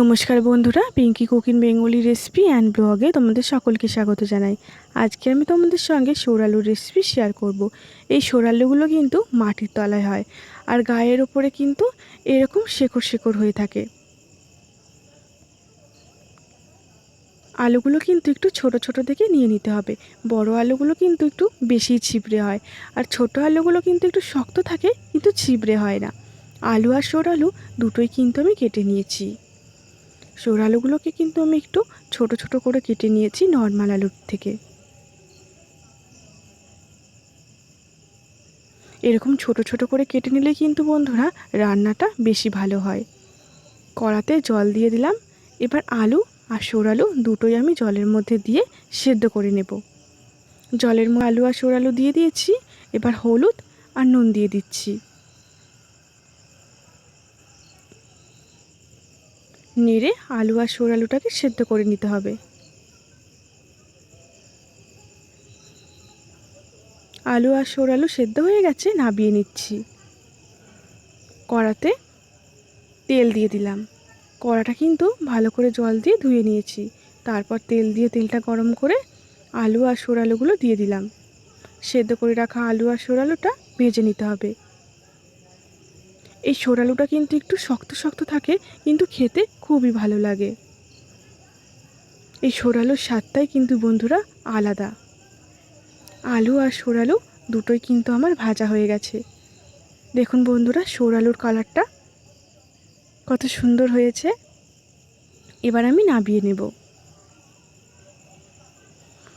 নমস্কার বন্ধুরা Pinki cooking Bengali recipe and ব্লগে তোমাদের সকলকে স্বাগত জানাই। আজকে আমি তোমাদের সঙ্গে সৌরালুর রেসিপি শেয়ার করব। এই সৌরালুগুলো কিন্তু মাটির তলায় হয় আর গায়ের ওপরে কিন্তু এরকম শেকড় শেকড় হয়ে থাকে। আলুগুলো কিন্তু একটু ছোট ছোট থেকে নিয়ে নিতে হবে। বড় আলুগুলো কিন্তু একটু বেশি ছিবড়ে হয় আর ছোট আলুগুলো কিন্তু একটু শক্ত থাকে কিন্তু ছিবড়ে হয় না। আলু আর সৌরালু দুটোই কিন্তু আমি কেটে নিয়েছি। আলুগুলোকে কিন্তু আমি একটু ছোট ছোট করে কেটে নিয়েছি নর্মাল আলুর থেকে। এরকম ছোট ছোট করে কেটে নিলে কিন্তু বন্ধুরা রান্নাটা বেশি ভালো হয়। কড়াতে জল দিয়ে দিলাম। এবার আলু আর সৌর আলু দুটোই আমি জলের মধ্যে দিয়ে সেদ্ধ করে নেব। জলের মধ্যে আলু আর সৌর আলু দিয়ে দিয়েছি। এবার হলুদ আর নুন দিয়ে দিচ্ছি। নেড়ে আলু আর সোর আলুটাকে সেদ্ধ করে নিতে হবে। আলু আর সোর আলু সেদ্ধ হয়ে গেছে, নাবিয়ে নিচ্ছি। কড়াতে তেল দিয়ে দিলাম। কড়াটা কিন্তু ভালো করে জল দিয়ে ধুয়ে নিয়েছি। তারপর তেল দিয়ে তেলটা গরম করে আলু আর সোর আলুগুলো দিয়ে দিলাম। সেদ্ধ করে রাখা আলু আর সোর আলুটা ভেজে নিতে হবে। এই সোরালুটা কিন্তু একটু শক্ত শক্ত থাকে, কিন্তু খেতে খুবই ভালো লাগে। এই সোরালুর স্বাদটাই কিন্তু বন্ধুরা আলাদা। আলু আর সোরালু দুটোই কিন্তু আমার ভাজা হয়ে গেছে। দেখুন বন্ধুরা সোরালুর কালারটা কত সুন্দর হয়েছে। এবার আমি নাবিয়ে নেব।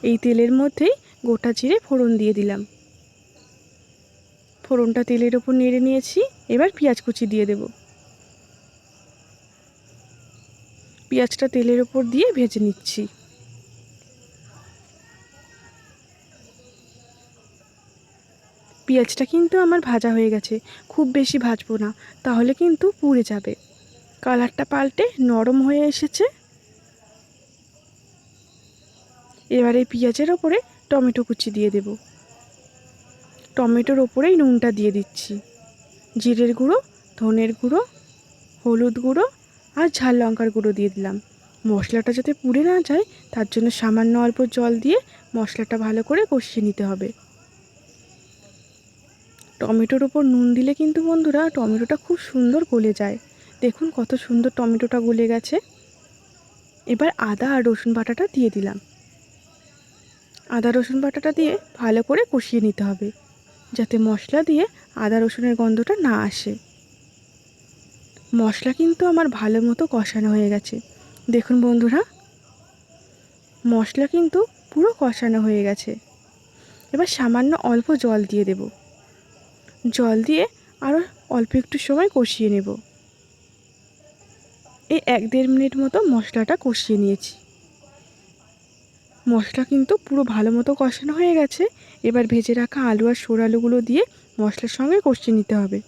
এই তেলের মধ্যেই গোটা চিড়ে ফোড়ন দিয়ে দিলাম। ফোড়নটা তেলের ওপর নেড়ে নিয়েছি, এবার পেঁয়াজ কুচি দিয়ে দেব। পেঁয়াজটা তেলের ওপর দিয়ে ভেজে নিচ্ছি। পেঁয়াজটা কিন্তু আমার ভাজা হয়ে গেছে, খুব বেশি ভাজবো না, তাহলে কিন্তু পুড়ে যাবে। কালারটা পাল্টে নরম হয়ে এসেছে। এবারে পেঁয়াজের ওপরে টমেটো কুচি দিয়ে দেবো। টমেটোর ওপরেই নুনটা দিয়ে দিচ্ছি। জিরের গুঁড়ো, ধনের গুঁড়ো, হলুদ গুঁড়ো আর ঝাল লঙ্কার গুঁড়ো দিয়ে দিলাম। মশলাটা যাতে পুড়ে না যায়, তার জন্য সামান্য অল্প জল দিয়ে মশলাটা ভালো করে কষিয়ে নিতে হবে। টমেটোর ওপর নুন দিলে কিন্তু বন্ধুরা টমেটোটা খুব সুন্দর গলে যায়। দেখুন কত সুন্দর টমেটোটা গলে গেছে। এবার আদা আর রসুন বাটাটা দিয়ে দিলাম। আদা রসুন বাটাটা দিয়ে ভালো করে কষিয়ে নিতে হবে। যাতে মশলা দিয়ে আদা রসুনের গন্ধটা না আসে। মশলা কিন্তু আমার ভালো মতো কষানো হয়ে গেছে। দেখুন বন্ধুরা, মশলা কিন্তু পুরো কষানো হয়ে গেছে। এবার সামান্য অল্প জল দিয়ে দেব। জল দিয়ে আরও অল্প একটু সময় কষিয়ে নেব। এই এক দেড় মিনিট মতো মশলাটা কষিয়ে নিয়েছি। মশলা কিন্তু পুরো ভালো মতো কষানো হয়ে গেছে। এবার ভেজে রাখা আলু আর সোর আলুগুলো দিয়ে মশলার সঙ্গে কষিয়ে নিতে হবে।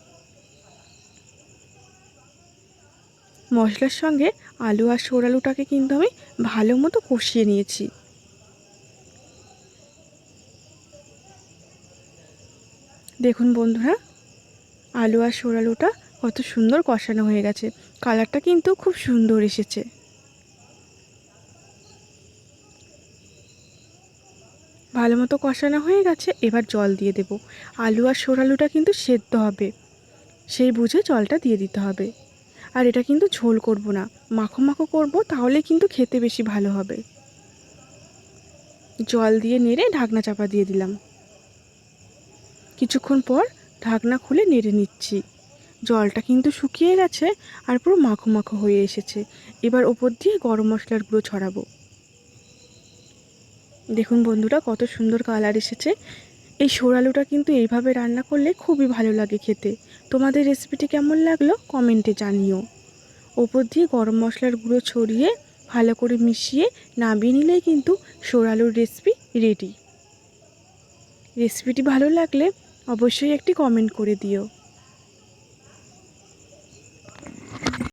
মশলার সঙ্গে আলু আর সোর আলুটাকে কিন্তু আমি ভালো মতো কষিয়ে নিয়েছি। দেখুন বন্ধুরা, আলু আর সোর আলুটা কত সুন্দর কষানো হয়ে গেছে। কালারটা কিন্তু খুব সুন্দর এসেছে। ভালো মতো কষানো হয়ে গেছে, এবার জল দিয়ে দেব। আলু আর সোরালুটা কিন্তু সেদ্ধ হবে। সেই বুঝে জলটা দিয়ে দিতে হবে। আর এটা কিন্তু ঝোল করব না। মাখো মাখো করব, তাহলে কিন্তু খেতে বেশি ভালো হবে। জল দিয়ে নেড়ে ঢাকনা চাপা দিয়ে দিলাম। কিছুক্ষণ পর ঢাকনা খুলে নেড়ে নিচ্ছি। জলটা কিন্তু শুকিয়ে গেছে আর পুরো মাখো মাখো হয়ে এসেছে। এবার ওপর দিয়ে গরম মশলার গুঁড়ো ছড়াবো। দেখুন বন্ধুরা, কত সুন্দর কালার এসেছে। এই সোরালুটা কিন্তু এইভাবে রান্না করলে খুবই ভালো লাগে খেতে। তোমাদের রেসিপিটি কেমন লাগল কমেন্টে জানিও। ওপর দিয়ে গরম মশলার গুঁড়ো ছড়িয়ে ভালো করে মিশিয়ে নামিয়ে নিলেই কিন্তু সোরালুর রেসিপি রেডি রেসিপিটি ভালো লাগলে অবশ্যই একটি কমেন্ট করে দিও।